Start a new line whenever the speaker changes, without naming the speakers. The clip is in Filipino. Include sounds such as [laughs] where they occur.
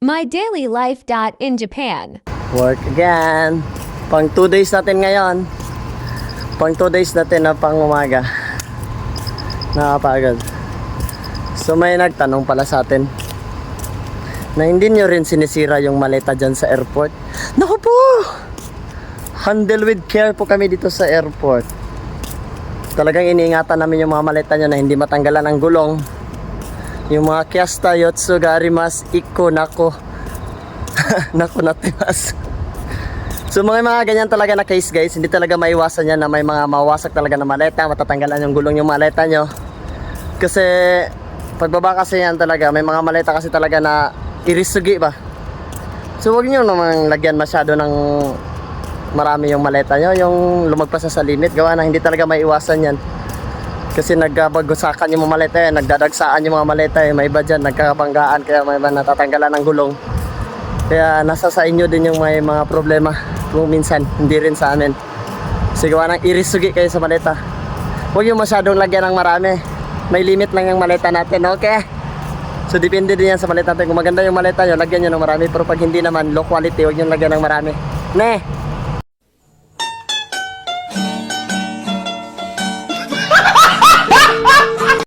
MyDailyLife.in Japan.
Work again. Pang 2 days natin ngayon. Pang 2 days natin na pang umaga. Nakapagod. So may nagtanong pala sa atin na hindi nyo rin sinisira yung maleta dyan sa airport. Naku po! Handle with care po kami dito sa airport. Talagang iniingatan namin yung mga maleta nyo na hindi matanggalan ng gulong. Yung mga Kiasta, Yotsu, Garimas, Iko, Nako. [laughs] Nako, Natimas. So mga mga ganyan talaga na case guys, hindi talaga maiwasan yan na may mga mawasak talaga na maleta, matatanggalan yung gulong yung maleta nyo. Kasi pagbaba kasi yan talaga, may mga maleta kasi talaga na irisugi ba. So huwag nyo namang lagyan masyado ng marami yung maleta nyo, yung lumagpas sa limit, gawa na hindi talaga maiwasan yan. Kasi nagbagusakan yung mga maleta yan, nagdadagsaan yung mga maleta eh, may iba dyan, nagkakabanggaan, kaya may iba natatanggalan ng gulong. Kaya nasa sa inyo din yung may mga problema kung minsan, hindi rin sa amin. Kasi gawa ng irisugi kayo sa maleta. Huwag yung masyadong lagyan ng marami. May limit lang yung maleta natin, okay? So depende din yan sa maleta natin. Kung maganda yung maleta nyo, lagyan nyo ng marami. Pero pag hindi naman, low quality, huwag nyo lagyan ng marami. Ne!